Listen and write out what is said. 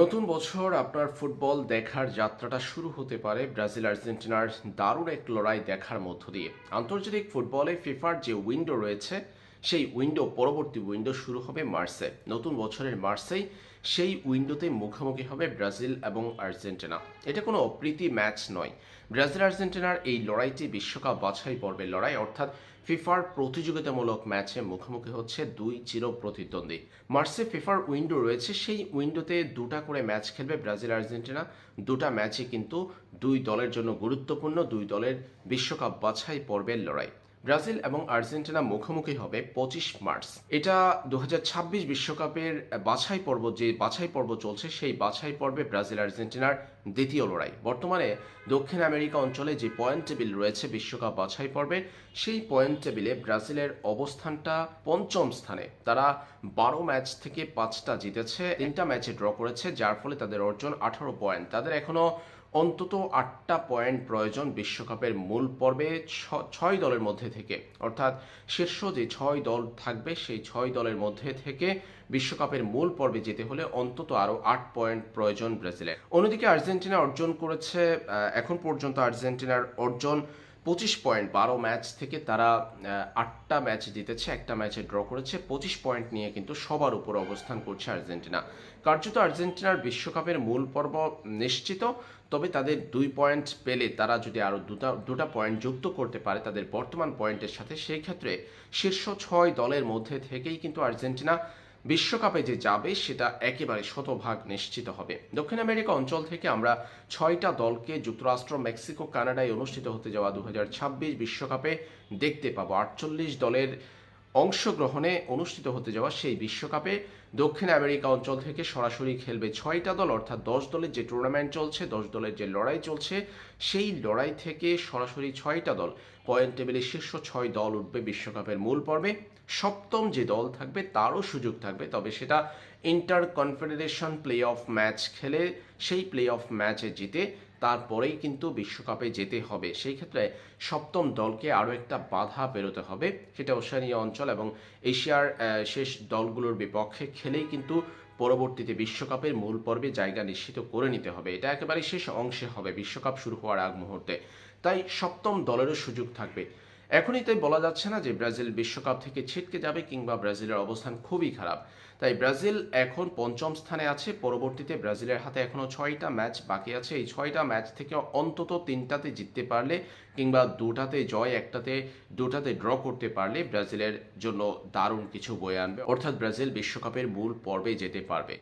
নতুন বছর আপনার ফুটবল দেখার যাত্রাটা শুরু হতে পারে ব্রাজিল আর্জেন্টিনার দারুণ এক লড়াই দেখার মধ্য দিয়ে। আন্তর্জাতিক ফুটবলে ফিফার যে উইন্ডো রয়েছে সেই উইন্ডো পরবর্তী উইন্ডো শুরু হবে মার্সে। নতুন বছরের মার্সেই সেই উইন্ডোতে মুখোমুখি হবে ব্রাজিল এবং আর্জেন্টিনা। এটা কোনো অপ্রীতি ম্যাচ নয়। ব্রাজিল আর্জেন্টিনার এই লড়াইটি বিশ্বকাপ বাছাই পর্বের লড়াই, অর্থাৎ ফিফার প্রতিযোগিতামূলক ম্যাচে মুখোমুখি হচ্ছে দুই চির প্রতিদ্বন্দ্বী। মার্সে ফিফার উইন্ডো রয়েছে, সেই উইন্ডোতে দুটা করে ম্যাচ খেলবে ব্রাজিল আর্জেন্টিনা। দুটা ম্যাচই কিন্তু দুই দলের জন্য গুরুত্বপূর্ণ, দুই দলের বিশ্বকাপ বাছাই পর্বের লড়াই। ব্রাজিল এবং আর্জেন্টিনা মুখোমুখি হবে পঁচিশ মার্চ। এটা দু বিশ্বকাপের বাছাই পর্ব, যে বাছাই পর্ব চলছে, সেই বাছাই পর্বে ব্রাজিল আর্জেন্টিনার দ্বিতীয় লড়াই। বর্তমানে দক্ষিণ আমেরিকা অঞ্চলে যে পয়েন্ট টেবিল রয়েছে বিশ্বকাপ বাছাই পর্বে, সেই পয়েন্ট টেবিলে ব্রাজিলের অবস্থানটা পঞ্চম স্থানে। তারা বারো ম্যাচ থেকে পাঁচটা জিতেছে, তিনটা ম্যাচে ড্র করেছে, যার ফলে তাদের অর্জন আঠারো পয়েন্ট। তাদের এখনও অন্তত আটটা পয়েন্ট প্রয়োজন বিশ্বকাপের মূল পর্বে ছয় দলের মধ্যে থেকে। অর্থাৎ শীর্ষ যে ছয় দল থাকবে, সেই ছয় দলের মধ্যে থেকে বিশ্বকাপের মূল পর্বে যেতে হলে অন্তত আরও আট পয়েন্ট প্রয়োজন ব্রাজিলের। অন্যদিকে আর্জেন্টিনা অর্জন করেছে এখন পর্যন্ত আর্জেন্টিনার অর্জন পঁচিশ পয়েন্ট বারো ম্যাচ থেকে তারা আটটা ম্যাচ জিতেছে, একটা ম্যাচে ড্র করেছে। পঁচিশ পয়েন্ট নিয়ে কিন্তু সবার উপর অবস্থান করছে আর্জেন্টিনা। কার্যত আর্জেন্টিনার বিশ্বকাপের মূল পর্ব নিশ্চিত, তবে তাদের দুই পয়েন্ট পেলে তারা যদি আরও দুটা দুটা পয়েন্ট যুক্ত করতে পারে তাদের বর্তমান পয়েন্টের সাথে সেই ক্ষেত্রে শীর্ষ ছয় দলের মধ্যে থেকেই কিন্তু আর্জেন্টিনা বিশ্বকাপে যে যাবে, সেটা একেবারে শতভাগ নিশ্চিত হবে। দক্ষিণ আমেরিকা অঞ্চল থেকে আমরা ছয়টা দলকে যুক্তরাষ্ট্র, মেক্সিকো, কানাডায় অনুষ্ঠিত হতে যাওয়া দু বিশ্বকাপে দেখতে পাবো। আটচল্লিশ দলের অংশগ্রহণে অনুষ্ঠিত হতে যাওয়া সেই বিশ্বকাপে দক্ষিণ আমেরিকা অঞ্চল থেকে সরাসরি খেলবে ছয়টা দল, অর্থাৎ দশ দলের যে টুর্নামেন্ট চলছে, দশ দলের যে লড়াই চলছে, সেই লড়াই থেকে সরাসরি ছয়টা দল পয়েন্ট টেবিলে শীর্ষ ছয় দল উঠবে বিশ্বকাপের মূল পর্বে। সপ্তম যে দল থাকবে, তারও সুযোগ থাকবে, তবে সেটা inter confederation play off match খেলে, সেই প্লে অফ ম্যাচে জিতে তারপরেই কিন্তু বিশ্বকাপে যেতে হবে। সেই ক্ষেত্রে সপ্তম দলকে আরও একটা বাধা বেরোতে হবে, সেটা ওশানীয় অঞ্চল এবং এশিয়ার শেষ দলগুলোর বিপক্ষে খেলেই কিন্তু পরবর্তীতে বিশ্বকাপের মূল পর্বে জায়গা নিশ্চিত করে নিতে হবে। এটা একেবারে শেষ অংশে হবে, বিশ্বকাপ শুরু হওয়ার আগ মুহূর্তে। তাই সপ্তম দলেরও সুযোগ থাকবে। এখনই তাই বলা যাচ্ছে না যে ব্রাজিল বিশ্বকাপ থেকে ছিটকে যাবে কিংবা ব্রাজিলের অবস্থান খুবই খারাপ। তাই ব্রাজিল এখন পঞ্চম স্থানে আছে। পরবর্তীতে ব্রাজিলের হাতে এখনও ছয়টা ম্যাচ বাকি আছে। এই ছয়টা ম্যাচ থেকে অন্তত তিনটাতে জিততে পারলে কিংবা দুটাতে জয়, একটাতে, দুটাতে ড্র করতে পারলে ব্রাজিলের জন্য দারুণ কিছু বয়ে আনবে। অর্থাৎ ব্রাজিল বিশ্বকাপের মূল পর্বে যেতে পারবে।